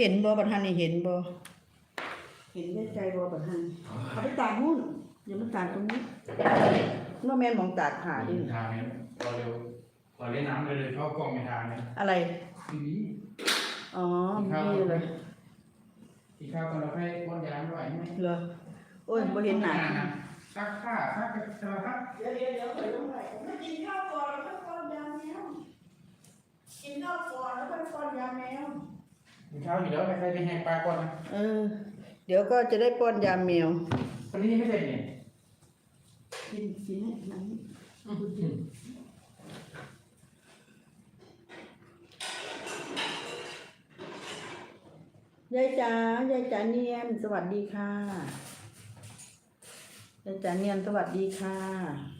เห็นบ่บัดทันนี่เห็นบ่เห็นได้ใจบ่บัดทันเอาไปตากนู่นอย่ามาตากตรงนี้ว่าแม่นมองตากขาดิทางนี้พอเร็วพอเล่นน้ำไปเลยเข้ากล้องไม่ทางเนี่ยอะไรทีนี้อ๋อมีเลยอีกข้าวตอนเราให้ก้นยางด้วยไหมเหรอโอ้ยบ่เห็นหน้าซักผ้าซักกระสาเดี๋ยวเดี๋ยวเดี๋ยวไปตรงไหนมากินข้าวก่อนแล้วค่อยป้อนยาแมวกินข้าวก่อนแล้วค่อยป้อนยาแมว อีกข้าวอยู่แล้วใครจะแหกปลาก่อนนะเออ เดี๋ยวก็จะได้ป้อนยาแมวคนนี้ไม่ใช่เนี่ยกินกินให้หนังยายจ๋ายายจ๋าเนียนสวัสดีค่ะยายจ๋าเนียนสวัสดีค่ะ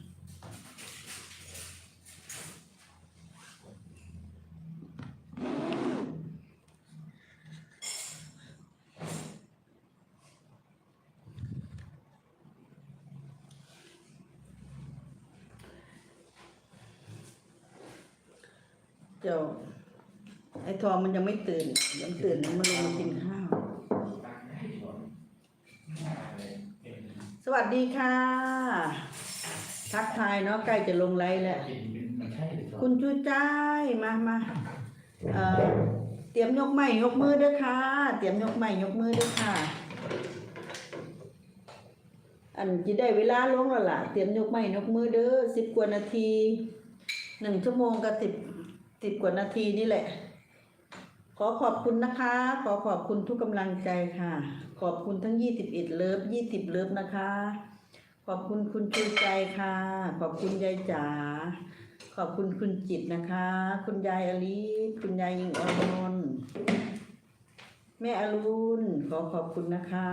เจ้า ไอ้ทองมันยังไม่ตื่นยังตื่นมันลงมากินข้าว สวัสดีค่ะ ทักทายเนาะใกล้จะลงไลฟ์แล้วมันใช่หล่าคุณชูใจายมามาเอ่อเตรียมยกไม้ยกมือด้วยค่ะ เตรียมยกไม้ยกมือด้วยค่ะ อันจะได้เวลาลงแล้วล่ะ เตรียมยกไม้ยกมือเด้อสิบกว่านาทีหนึ่งชั่วโมงกับสิบ สิบกว่านาทีนี่แหละ ขอขอบคุณนะคะ ขอขอบคุณทุกกำลังใจค่ะ ขอบคุณทั้งยี่สิบเอ็ดเลิฟยี่สิบเลิฟนะคะ ขอบคุณคุณชูใจค่ะ ขอบคุณยายจ๋าขอบคุณคุณจิตนะคะ คุณยายอลิศคุณยายยิงออนนท์แม่อรุณขอขอบคุณนะคะ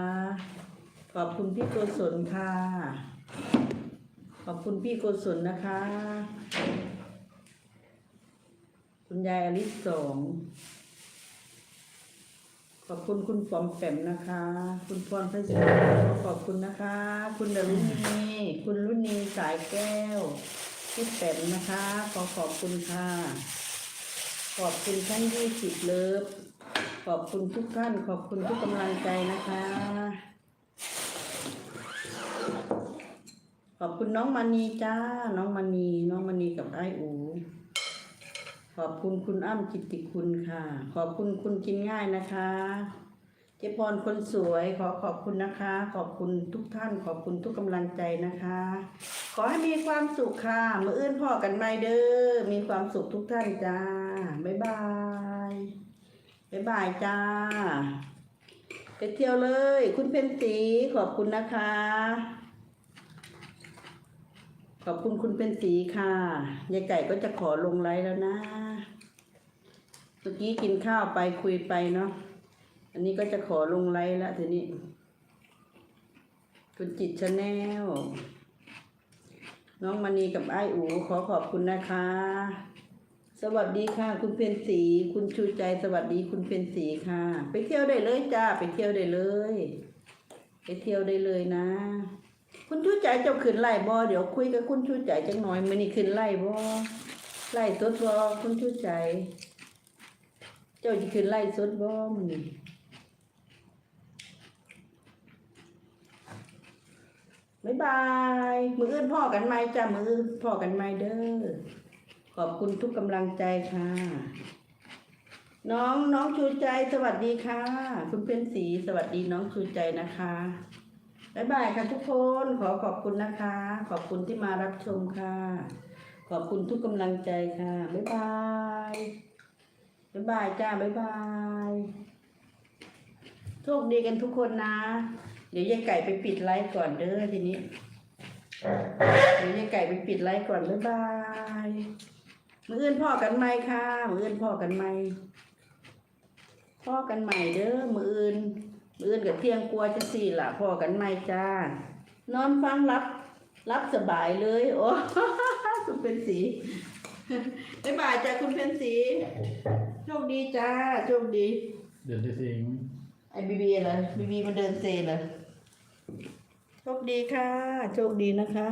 ขอบคุณพี่โกศลค่ะ ขอบคุณพี่โกศลนะคะ คุณยายอลิศสองขอบคุณคุณปอมแปมนะคะ คุณพรไพศาลขอบคุณนะคะ คุณดารุณีคุณรุณีสายแก้วพี่แปมนะคะ ขอขอบคุณค่ะ ขอบคุณท่านยี่สิบเลิฟขอบคุณทุกท่าน ขอบคุณทุกกำลังใจนะคะ ขอบคุณน้องมณีจ้า น้องมณีน้องมณีกับไอ้อู ขอบคุณคุณอ้ำกิติคุณค่ะ ขอบคุณคุณกินง่ายนะคะ เจ๊พรคนสวยขอขอบคุณนะคะ ขอบคุณทุกท่าน ขอบคุณทุกกำลังใจนะคะ ขอให้มีความสุขค่ะมืออื่นพ่อกันไม่เด้อมีความสุขทุกท่านจ้าบ๊ายบายบ๊ายบายจ้าไปเที่ยวเลย คุณเป็นสีขอบคุณนะคะ ขอบคุณคุณเป็นสีค่ะ ยายไก่ก็จะขอลงไลฟ์แล้วนะเมื่อกี้กินข้าวไปคุยไปเนาะ อันนี้ก็จะขอลงไลฟ์แล้วทีนี้ คุณจิตชาแนล น้องมณีกับไอ้อูขอขอบคุณนะคะ สวัสดีค่ะ คุณเพนสี คุณชูใจสวัสดีคุณเพนสีค่ะ ไปเที่ยวได้เลยจ้า ไปเที่ยวได้เลย ไปเที่ยวได้เลยนะ คุณชูใจเจ้าขึ้นไล่บ่เดี๋ยวคุยกับคุณชูใจจังหน่อยมันนี่ขึ้นไล่บ่ไล่สดบ่คุณชูใจ เจ้าจะขึ้นไล่สดบ่มันนี่บ๊ายบาย มืออื่นพ่อกันไหมจ้ามืออื่นพ่อกันไหมเด้อขอบคุณทุกกำลังใจค่ะ น้องน้องชูใจสวัสดีค่ะ คุณเป็นสีสวัสดีน้องชูใจนะคะ บ๊ายบายค่ะทุกคนขอขอบคุณนะคะ ขอบคุณที่มารับชมค่ะ ขอบคุณทุกกำลังใจค่ะ บ๊ายบายบ๊ายบายจ้าบ๊ายบายโชคดีกันทุกคนนะ เดี๋ยวยายไก่ไปปิดไลฟ์ก่อนเด้อทีนี้ เดี๋ยวยายไก่ไปปิดไลฟ์ก่อนบ๊ายบายมืออื่นพ่อกันไหมค่ะมืออื่นพ่อกันไหมพ่อกันใหม่เด้อมืออื่น มืออื่นกับเที่ยงกลัวจะสี่ละพ่อกันไหมจ้า นอนฟังรับ รับสบายเลย โอ้คุณเป็นสีบ๊ายบายจ้าคุณเป็นสีโชคดีจ้าโชคดี เดี๋ยวจะสิงไอ้บีบีเลยบีบีมาเดินเซเลยโชคดีค่ะ โชคดีนะคะ